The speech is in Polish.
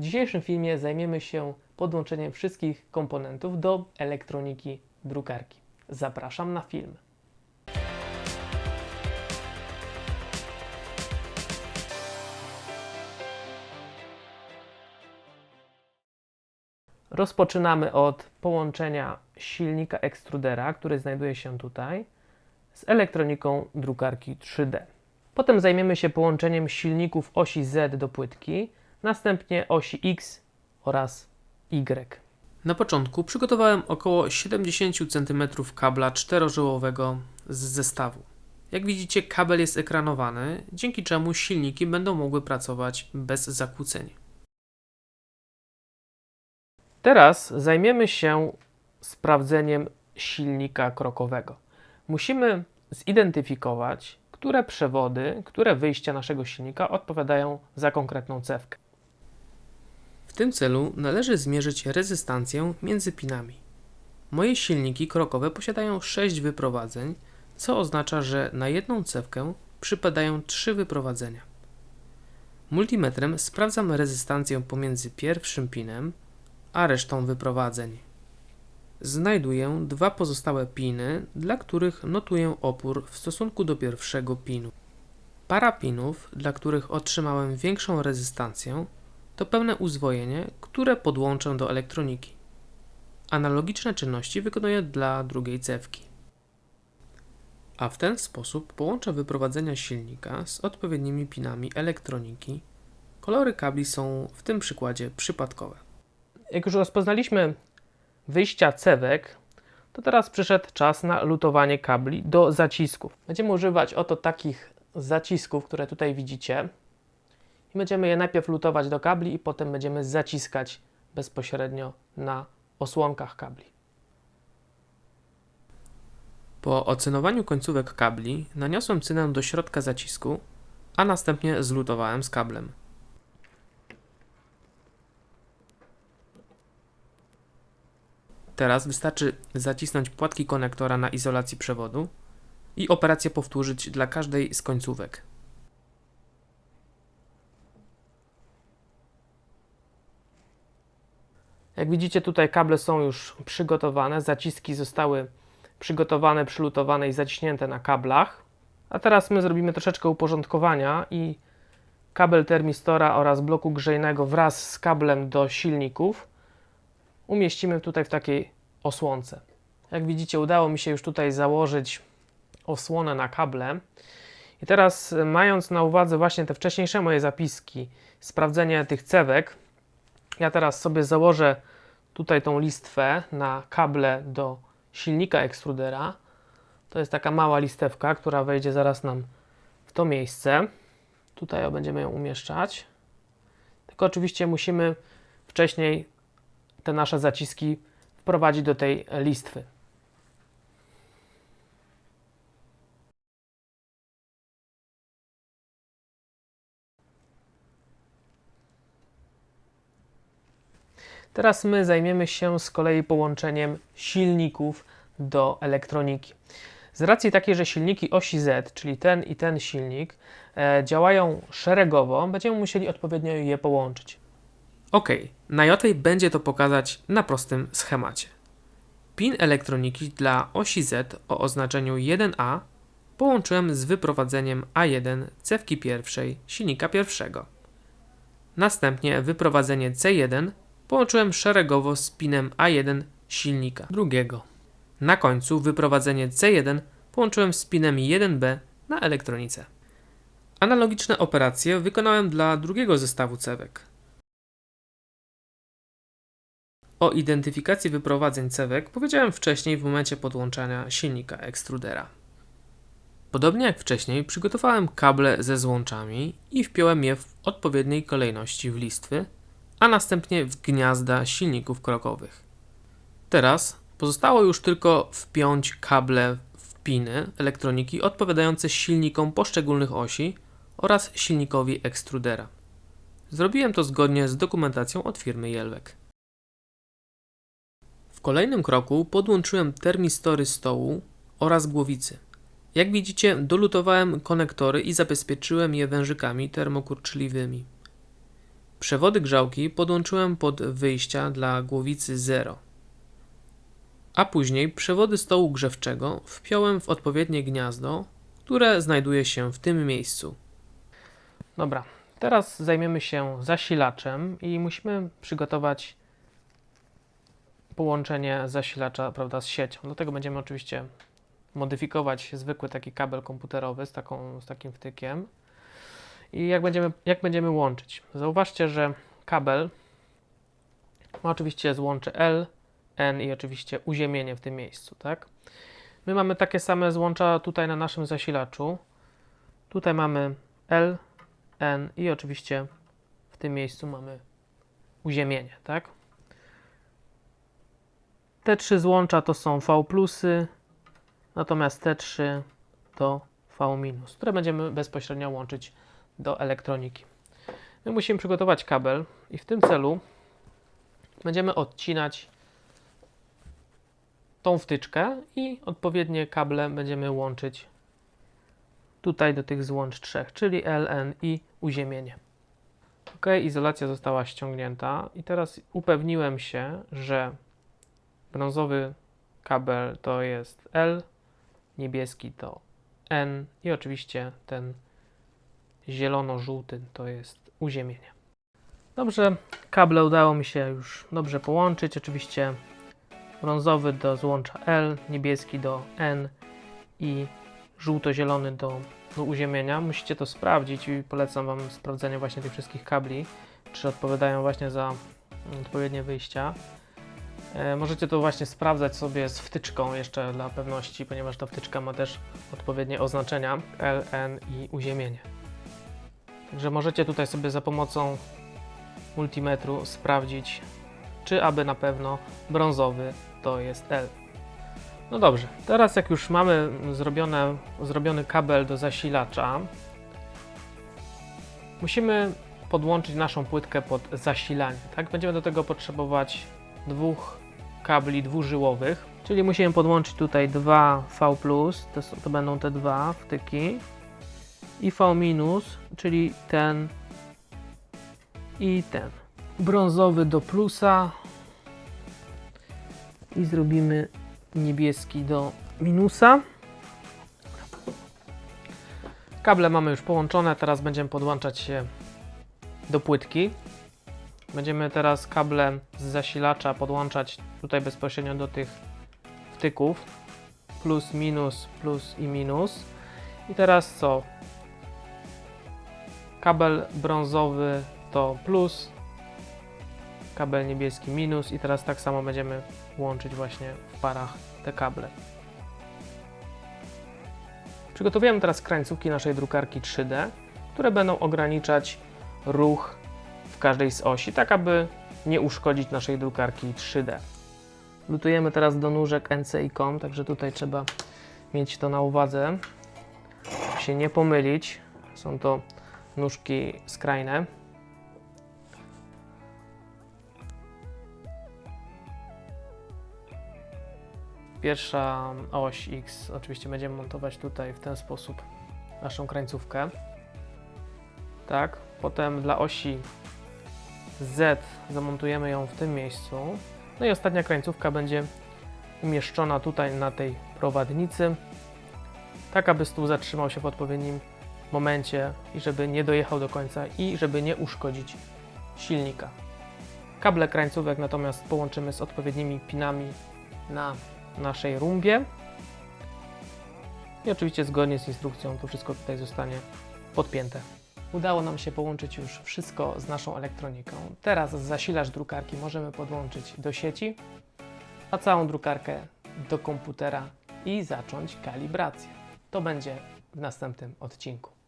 W dzisiejszym filmie zajmiemy się podłączeniem wszystkich komponentów do elektroniki drukarki. Zapraszam na film. Rozpoczynamy od połączenia silnika ekstrudera, który znajduje się tutaj, z elektroniką drukarki 3D. Potem zajmiemy się połączeniem silników osi Z do płytki, następnie osi X oraz Y. Na początku przygotowałem około 70 cm kabla czterożyłowego z zestawu. Jak widzicie, kabel jest ekranowany, dzięki czemu silniki będą mogły pracować bez zakłóceń. Teraz zajmiemy się sprawdzeniem silnika krokowego. Musimy zidentyfikować, które przewody, które wyjścia naszego silnika odpowiadają za konkretną cewkę. W tym celu należy zmierzyć rezystancję między pinami. Moje silniki krokowe posiadają 6 wyprowadzeń, co oznacza, że na jedną cewkę przypadają 3 wyprowadzenia. Multimetrem sprawdzam rezystancję pomiędzy pierwszym pinem a resztą wyprowadzeń. Znajduję dwa pozostałe piny, dla których notuję opór w stosunku do pierwszego pinu. Para pinów, dla których otrzymałem większą rezystancję, to pełne uzwojenie, które podłączę do elektroniki. Analogiczne czynności wykonuję dla drugiej cewki. A w ten sposób połączę wyprowadzenia silnika z odpowiednimi pinami elektroniki. Kolory kabli są w tym przykładzie przypadkowe. Jak już rozpoznaliśmy wyjścia cewek, to teraz przyszedł czas na lutowanie kabli do zacisków. Będziemy używać oto takich zacisków, które tutaj widzicie. I będziemy je najpierw lutować do kabli i potem będziemy zaciskać bezpośrednio na osłonkach kabli. Po ocynowaniu końcówek kabli naniosłem cynę do środka zacisku, a następnie zlutowałem z kablem. Teraz wystarczy zacisnąć płatki konektora na izolacji przewodu i operację powtórzyć dla każdej z końcówek. Jak widzicie, tutaj kable są już przygotowane, zaciski zostały przygotowane, przylutowane i zaciśnięte na kablach. A teraz my zrobimy troszeczkę uporządkowania i kabel termistora oraz bloku grzejnego wraz z kablem do silników umieścimy tutaj w takiej osłonce. Jak widzicie, udało mi się już tutaj założyć osłonę na kable. I teraz, mając na uwadze właśnie te wcześniejsze moje zapiski, sprawdzenie tych cewek, ja teraz sobie założę tutaj tą listwę na kable do silnika ekstrudera. To jest taka mała listewka, która wejdzie zaraz nam w to miejsce. Tutaj będziemy ją umieszczać. Tylko oczywiście musimy wcześniej te nasze zaciski wprowadzić do tej listwy. Teraz my zajmiemy się z kolei połączeniem silników do elektroniki. Z racji takiej, że silniki osi Z, czyli ten i ten silnik, e, działają szeregowo, będziemy musieli odpowiednio je połączyć. Ok, najłatwiej będzie to pokazać na prostym schemacie. Pin elektroniki dla osi Z o oznaczeniu 1A połączyłem z wyprowadzeniem A1 cewki pierwszej silnika pierwszego. Następnie wyprowadzenie C1 połączyłem szeregowo z pinem A1 silnika drugiego. Na końcu wyprowadzenie C1 połączyłem z pinem 1B na elektronice. Analogiczne operacje wykonałem dla drugiego zestawu cewek. O identyfikacji wyprowadzeń cewek powiedziałem wcześniej w momencie podłączania silnika ekstrudera. Podobnie jak wcześniej, przygotowałem kable ze złączami i wpiąłem je w odpowiedniej kolejności w listwy, a następnie w gniazda silników krokowych. Teraz pozostało już tylko wpiąć kable w piny elektroniki odpowiadające silnikom poszczególnych osi oraz silnikowi ekstrudera. Zrobiłem to zgodnie z dokumentacją od firmy Jelwek. W kolejnym kroku podłączyłem termistory stołu oraz głowicy. Jak widzicie, dolutowałem konektory i zabezpieczyłem je wężykami termokurczliwymi. Przewody grzałki podłączyłem pod wyjścia dla głowicy 0. A później przewody stołu grzewczego wpiąłem w odpowiednie gniazdo, które znajduje się w tym miejscu. Dobra, teraz zajmiemy się zasilaczem i musimy przygotować połączenie zasilacza prawda, z siecią. Do tego będziemy oczywiście modyfikować zwykły taki kabel komputerowy z, taką, z takim wtykiem. I jak będziemy, jak będziemy łączyć? Zauważcie, że kabel ma oczywiście złącze L, N i oczywiście uziemienie w tym miejscu, tak? My mamy takie same złącza tutaj na naszym zasilaczu. Tutaj mamy L, N i oczywiście w tym miejscu mamy uziemienie, tak? Te trzy złącza to są V plusy, natomiast te trzy to V minus, które będziemy bezpośrednio łączyć do elektroniki. My musimy przygotować kabel i w tym celu będziemy odcinać tą wtyczkę i odpowiednie kable będziemy łączyć tutaj do tych złącz trzech, czyli LN i uziemienie. Ok, izolacja została ściągnięta i teraz upewniłem się, że brązowy kabel to jest L, niebieski to N i oczywiście ten zielono-żółty to jest uziemienie. Dobrze, kable udało mi się już dobrze połączyć. Oczywiście brązowy do złącza L, niebieski do N i żółto-zielony do, do uziemienia. Musicie to sprawdzić i polecam Wam sprawdzenie właśnie tych wszystkich kabli, czy odpowiadają właśnie za mm, odpowiednie wyjścia. E, Możecie to właśnie sprawdzać sobie z wtyczką jeszcze dla pewności, ponieważ ta wtyczka ma też odpowiednie oznaczenia L, N i uziemienie. Także możecie tutaj sobie za pomocą multimetru sprawdzić, czy aby na pewno brązowy to jest L. No dobrze, teraz jak już mamy zrobione, zrobiony kabel do zasilacza, musimy podłączyć naszą płytkę pod zasilanie. Tak, będziemy do tego potrzebować dwóch kabli dwużyłowych, czyli musimy podłączyć tutaj dwa V+, to, są- to będą te dwa wtyki i V-, czyli ten i ten. Brązowy do plusa i zrobimy niebieski do minusa. Kable mamy już połączone, teraz będziemy podłączać się do płytki. Będziemy teraz kable z zasilacza podłączać tutaj bezpośrednio do tych wtyków. Plus, minus, plus i minus. I teraz co? Kabel brązowy to plus, kabel niebieski minus i teraz tak samo będziemy łączyć właśnie w parach te kable. Przygotowujemy teraz krańcówki naszej drukarki 3D, które będą ograniczać ruch w każdej z osi, tak aby nie uszkodzić naszej drukarki 3D. Lutujemy teraz do nóżek NCI.com, także tutaj trzeba mieć to na uwadze, się nie pomylić. Są to nóżki skrajne. Pierwsza oś X oczywiście będziemy montować tutaj w ten sposób naszą krańcówkę. Tak, potem dla osi Z zamontujemy ją w tym miejscu. No i ostatnia krańcówka będzie umieszczona tutaj na tej prowadnicy, tak aby stół zatrzymał się w odpowiednim momencie i żeby nie dojechał do końca i żeby nie uszkodzić silnika. Kable krańcówek natomiast połączymy z odpowiednimi pinami na naszej rumbie. I oczywiście zgodnie z instrukcją to wszystko tutaj zostanie podpięte. Udało nam się połączyć już wszystko z naszą elektroniką. Teraz zasilacz drukarki możemy podłączyć do sieci, a całą drukarkę do komputera i zacząć kalibrację. To będzie w następnym odcinku.